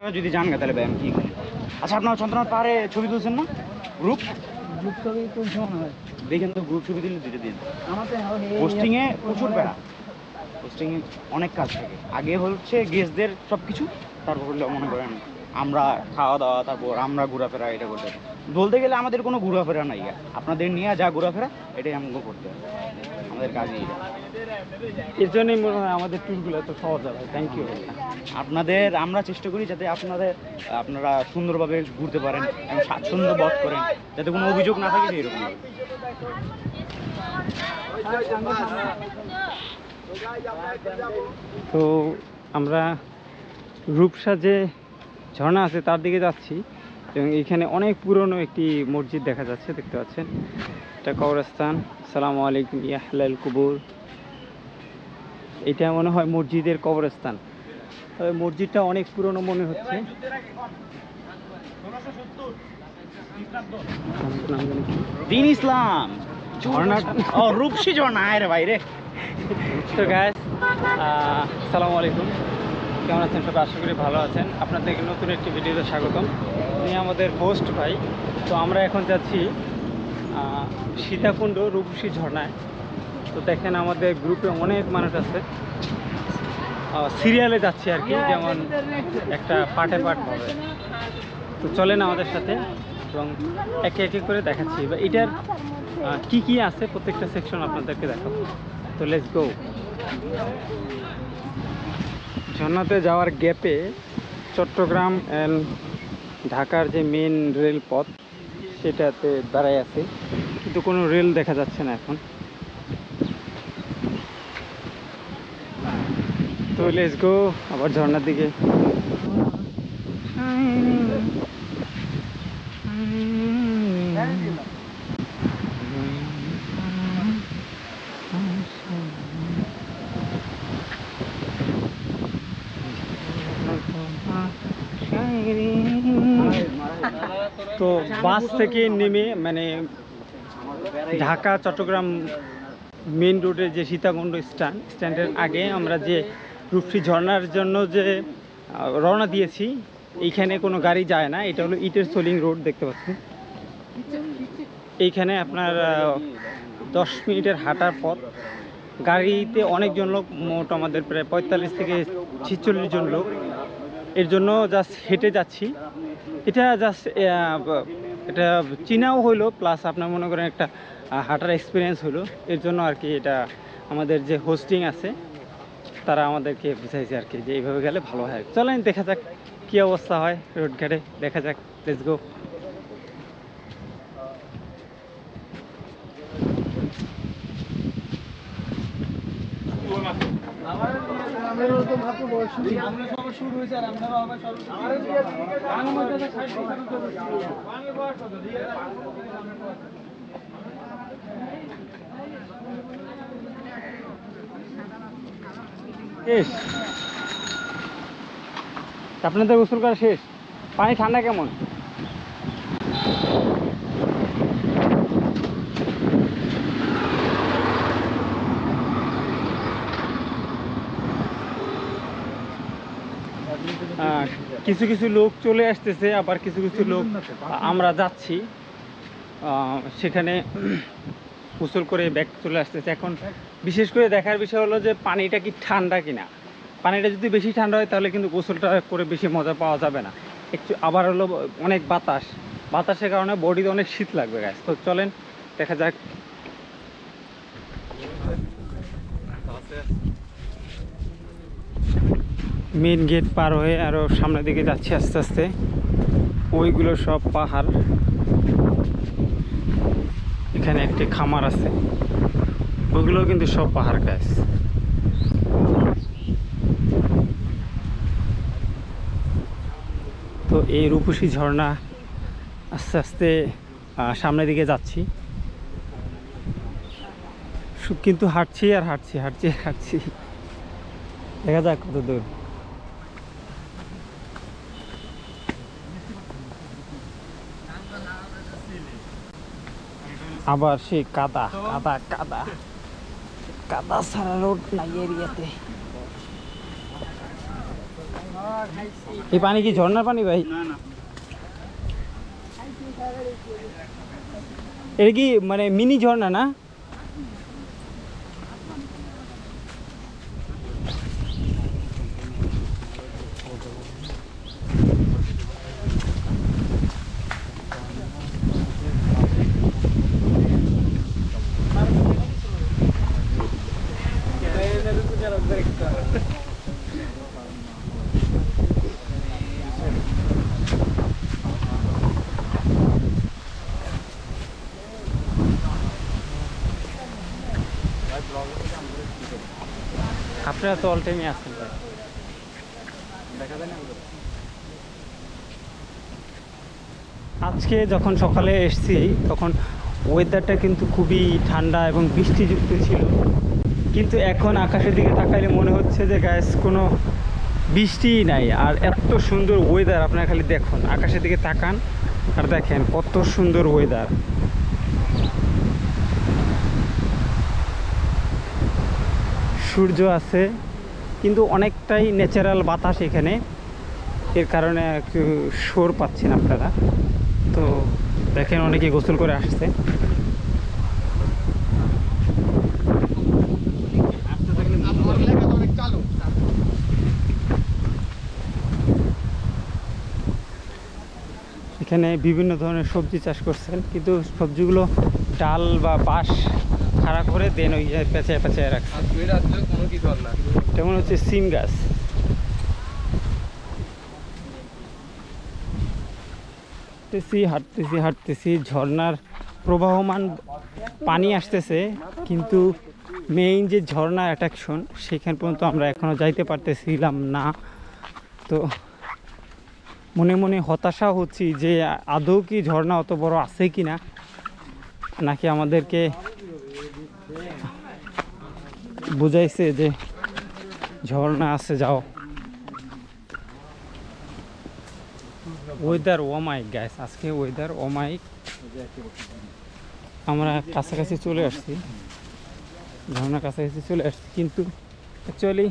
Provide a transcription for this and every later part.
যদি জান তাহলে আমি কি আচ্ছা আপনারা চন্দ্রনাথ পাহাড়ে ছবি তুলছেন না? গ্রুপ গ্রুপ ছবি তুলছে মনে হয়। দেখেন তো গ্রুপ ছবি দিলে দুটো দিন। পোস্টিংয়ে প্রচুর বেড়া পোস্টিংয়ে অনেক কাজ থাকে। আগে হচ্ছে গেস্টদের সব কিছু তারপর হলো মনে করেন আমরা খাওয়া দাওয়া তারপর আমরা ঘোরাফেরা এটা করতে বলতে গেলে আমাদের কোনো ঘোরাফেরা নাই। আপনাদের নিয়ে যা ঘোরাফেরা এটাই আমাকে করতে হবে। আমাদের কাজই এটা। এর জন্যই মনে হয় আমাদের ট্যুরগুলো এত সহজ হবে। থ্যাংক ইউ আপনাদের, আমরা চেষ্টা করি যাতে আপনাদের, আপনারা সুন্দরভাবে ঘুরতে পারেন এবং স্বাচ্ছন্দ্য বোধ করেন, যাতে কোনো অভিযোগ না থাকে সেরকম তো আমরা রূপসা যে ঝর্ণা আছে তার দিকে যাচ্ছি এবং এখানে অনেক পুরনো একটি মসজিদ দেখা যাচ্ছে, দেখতে পাচ্ছেন। এটা কবরস্থান। সালামু আলাইকুম ইয়াহলাল কুবুর। এটা মনে হয় মসজিদের কবরস্থান। তবে মসজিদটা অনেক পুরনো মনে হচ্ছে। দিন ইসলাম। ও রূপসী ঝর্ণা আয় রে ভাই রে। তো গাইস সালামু আলাইকুম। কেমন আছেন সবাই? আশা করি ভালো আছেন। আপনাদেরকে নতুন একটি ভিডিওতে স্বাগতম। উনি আমাদের হোস্ট ভাই। তো আমরা এখন যাচ্ছি সীতাকুণ্ড রূপসী ঝর্ণায়। তো দেখেন আমাদের গ্রুপে অনেক মানুষ আছে। সিরিয়ালে যাচ্ছি আর কি, যেমন একটা পার্টে পার্ট হবে। তো চলেন আমাদের সাথে এবং একে একে করে দেখাচ্ছি। বা এটার কি কি আছে প্রত্যেকটা সেকশন আপনাদেরকে দেখাবো। তো লেটস গো ঝর্ণাতে যাওয়ার গ্যাপে চট্টগ্রাম অ্যান্ড ঢাকার যে মেন রেল পথ, সেটাতে দাঁড়ায় আছে। কিন্তু কোনো রেল দেখা যাচ্ছে না এখন। তো লেটস গো আবার ঝর্ণার দিকে। তো বাস থেকে নেমে মানে ঢাকা চট্টগ্রাম মেন রোডে যে সীতাকুণ্ড স্ট্যান্ড স্ট্যান্ডের আগে আমরা যে রূপসী ঝর্ণার জন্য যে রওনা দিয়েছি, এইখানে কোনো গাড়ি যায় না। এটা হলো ইটের সোলিং রোড, দেখতে পাচ্ছেন। এইখানে আপনার দশ মিনিটের হাঁটার পথ। গাড়িতে অনেকজন লোক, মোট আমাদের প্রায় পঁয়তাল্লিশ থেকে ছিচল্লিশ জন লোক। এর জন্য জাস্ট হেঁটে যাচ্ছি। এটা জাস্ট এটা চিনাও হইল প্লাস আপনার মনে করেন একটা হাঁটার এক্সপিরিয়েন্স হলো এর জন্য আর কি এটা আমাদের যে হোস্টিং আছে তারা আমাদেরকে বুঝাইছে আর কি যে এইভাবে গেলে ভালো হয়। চলেন, দেখা যাক কী অবস্থা হয় রোড ঘাটে দেখা যাক লেটস গো শেষ। আপনাদের গোসল করা শেষ। পানি ঠান্ডা কেমন? কিছু কিছু লোক চলে আসতেছে, আবার কিছু কিছু লোক আমরা যাচ্ছি। সেখানে গোসল করে ব্যাগ চলে আসতেছে। এখন বিশেষ করে দেখার বিষয় হলো যে পানিটা কি ঠান্ডা কিনা? পানিটা যদি বেশি ঠান্ডা হয় তাহলে কিন্তু গোসলটা করে বেশি মজা পাওয়া যাবে না। একটু আবার হলো অনেক বাতাস। বাতাসের কারণে বডিতে অনেক শীত লাগবে গাছ তো চলেন, দেখা যাক। মেন গেট পার হয়ে আরও সামনের দিকে যাচ্ছি আস্তে আস্তে। ওইগুলো সব পাহাড়। এখানে একটি খামার আছে। ওগুলো কিন্তু সব পাহাড় গাছ। তো এই রূপসী ঝর্ণা আস্তে আস্তে সামনের দিকে যাচ্ছি। কিন্তু হাঁটছি আর হাঁটছি হাঁটছি হাঁটছি। দেখা যাক কত দূর আবার সেই কাদা কাদা কাদা। কাদা সারা রোড নাই এরিয়াতে। এই পানি কি ঝর্ণার পানি ভাই? এটা কি মানে মিনি ঝর্ণা না? তো অল ভাই আজকে যখন সকালে এসছি, তখন ওয়েদারটা কিন্তু খুবই ঠান্ডা এবং বৃষ্টিযুক্ত ছিল। কিন্তু এখন আকাশের দিকে তাকাইলে মনে হচ্ছে যে গ্যাস কোনো বৃষ্টিই নাই। আর এত সুন্দর ওয়েদার আপনারা খালি দেখুন। আকাশের দিকে তাকান আর দেখেন কত সুন্দর ওয়েদার সূর্য আছে, কিন্তু অনেকটাই ন্যাচারাল বাতাস এখানে। এর কারণে একটু শোর পাচ্ছেন আপনারা। তো দেখেন অনেকে গোসল করে আসছে। এখানে বিভিন্ন ধরনের সবজি চাষ করছেন, কিন্তু সবজিগুলো ডাল বা বাঁশ খাড়া করে দেন ওই পেঁচায় পেঁচায় রাখছে। যেমন হচ্ছে সিম গাছ। হাঁটতেছি হাঁটতেছি হাঁটতেছি ঝর্ণার প্রবাহমান পানি আসতেছে কিন্তু মেইন যে ঝর্ণা অ্যাট্রাকশন সেখান পর্যন্ত আমরা এখনও যাইতে পারতেছিলাম না। তো মনে মনে হতাশা হচ্ছি যে আদৌ কি ঝর্ণা অত বড় আছে কি না নাকি আমাদেরকে বুঝাইছে যে ঝর্ণা আছে, যাও। ওয়েদার ওমাইক গ্যাস আজকে ওয়েদার ওমাইক আমরা কাছাকাছি চলে আসছি। ঝর্ণার কাছাকাছি চলে আসছি, কিন্তু অ্যাকচুয়ালি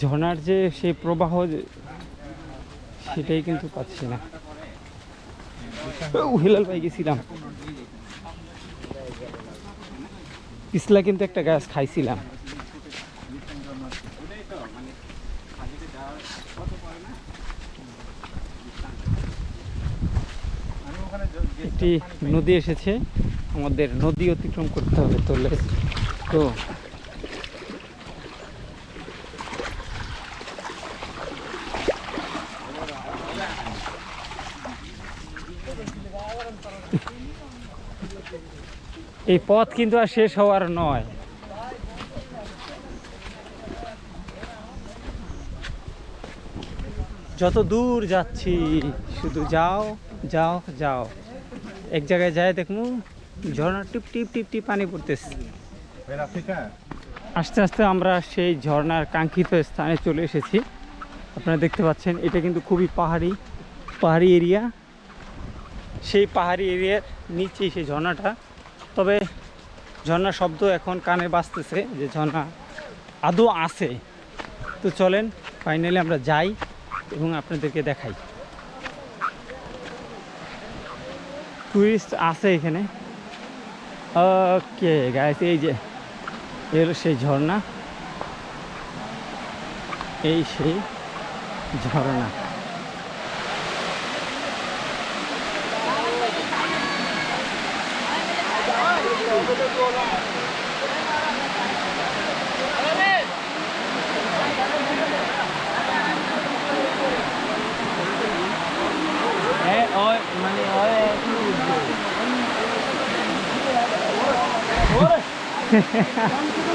ঝর্ণার যে সেই প্রবাহ সেটাই কিন্তু পাচ্ছি না। হিলাল ভাই গেছিলাম। পিছলা কিন্তু একটা গাছ খাইছিলাম। একটি নদী এসেছে। আমাদের নদী অতিক্রম করতে হবে তো, let's এই পথ কিন্তু আর শেষ হওয়ার নয়। যত দূর যাচ্ছি শুধু যাও যাও যাও। এক জায়গায় যায় দেখমু ঝর্ণা টিপ টিপ টিপ টিপ পানি পড়তেছে। আস্তে আস্তে আমরা সেই ঝর্ণার কাঙ্ক্ষিত স্থানে চলে এসেছি। আপনারা দেখতে পাচ্ছেন এটা কিন্তু খুবই পাহাড়ি পাহাড়ি এরিয়া। সেই পাহাড়ি এরিয়ার নিচেই সেই ঝর্ণাটা। তবে ঝর্ণার শব্দ এখন কানে বাজতেছে যে ঝর্ণা আদৌ আছে। তো চলেন ফাইনালি আমরা যাই এবং আপনাদেরকে দেখাই। টুরিস্ট আছে এখানে। ওকে গাইস এই যে এর সেই ঝর্ণা। এই সেই ঝর্ণা। Yeah.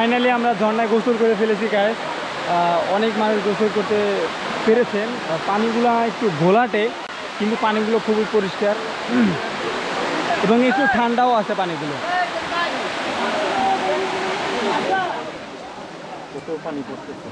ফাইনালি আমরা ঝর্ণায় গোসল করে ফেলেছি গায়ে অনেক মানুষ গোসল করতে পেরেছেন। পানিগুলো একটু ঘোলাটে, কিন্তু পানিগুলো খুবই পরিষ্কার। এবং একটু ঠান্ডাও আছে পানিগুলো। পানি পড়তেছে?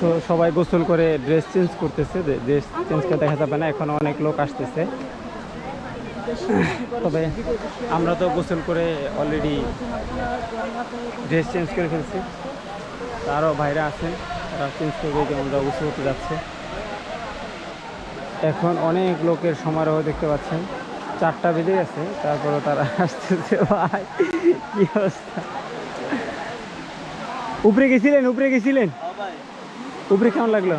তো সবাই গোসল করে ড্রেস চেঞ্জ করতেছে ড্রেস চেঞ্জ করে দেখা যাবে না, এখন অনেক লোক আসতেছে। তবে আমরা তো গোসল করে অলরেডি ড্রেস চেঞ্জ করে ফেলছি। আরও ভাইরা আছেন, তারা চেঞ্জ করবে যে আমরা গোসল করতে যাচ্ছে। এখন অনেক লোকের সমারোহ দেখতে পাচ্ছেন। চারটা বেজে গেছে তারপরে তারা আসতেছে, ভাই, কি অবস্থা? উপরে গেছিলেন উপরে গেছিলেন? উপরে কেমন লাগল?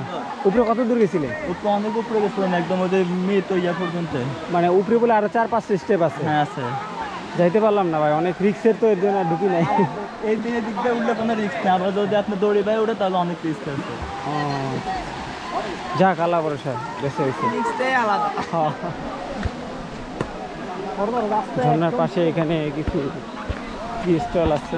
উপরে কত দূর গেছিলেন উপরে অনেক উপরে গেছিলাম একদম ওদের মেয়ে তো ইয়া পর্যন্ত। মানে উপরে বলে আরও চার পাঁচটা স্টেপ আছে। হ্যাঁ আছে। যাইতে পারলাম না ভাই অনেক রিক্সের তো এর জন্য আর ঢুকি নাই। এই দিনের দিক দিয়ে উঠলে কোনো রিক্স নেই আবার যদি আপনি দৌড়ে ভাই ওঠে তাহলে অনেক রিস্ক আছে। যাক আল্লাহ ভরসা বেঁচে হয়েছে হ্যাঁ। ঝর্ণার পাশে এখানে কিছু স্টল আছে।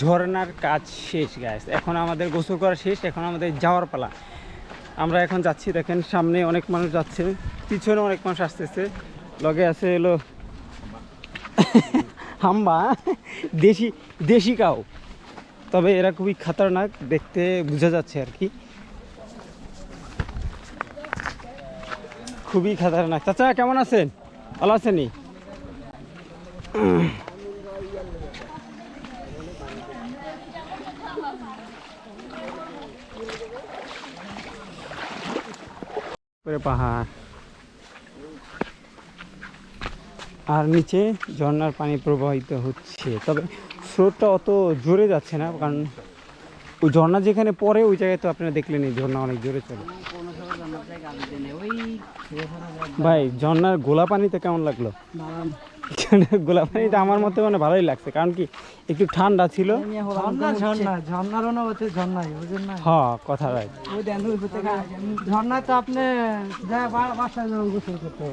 ঝর্ণার কাজ শেষ গাছ এখন আমাদের গোসল করা শেষ, এখন আমাদের যাওয়ার পালা। আমরা এখন যাচ্ছি, দেখেন, সামনে অনেক মানুষ যাচ্ছে, পিছনে অনেক মানুষ আসতেছে। লগে আছে এলো হাম্বা, দেশি দেশি কাউ। তবে এরা খুবই খাতারনাক, দেখতে বোঝা যাচ্ছে আর কি। খুবই খাতারনাক। চাচা, কেমন আছেন? ভালো আছেনি করে পাহাড়। আর নিচে ঝর্নার পানি প্রবাহিত হচ্ছে। তবে স্রোতটা অত জোরে যাচ্ছে না, কারণ ওই ঝর্ণা যেখানে পড়ে ওই জায়গায় তো আপনারা দেখলেন এই ঝর্ণা অনেক জোরে চলে। ভাই ঝর্ণার গোলা পানিতে কেমন লাগল? গোলা পানিটা আমার মতে মানে ভালোই লাগছে কারণ কি একটু ঠান্ডা ছিল। হ্যাঁ কথা থেকে ঝর্ণা তো আপনি করতে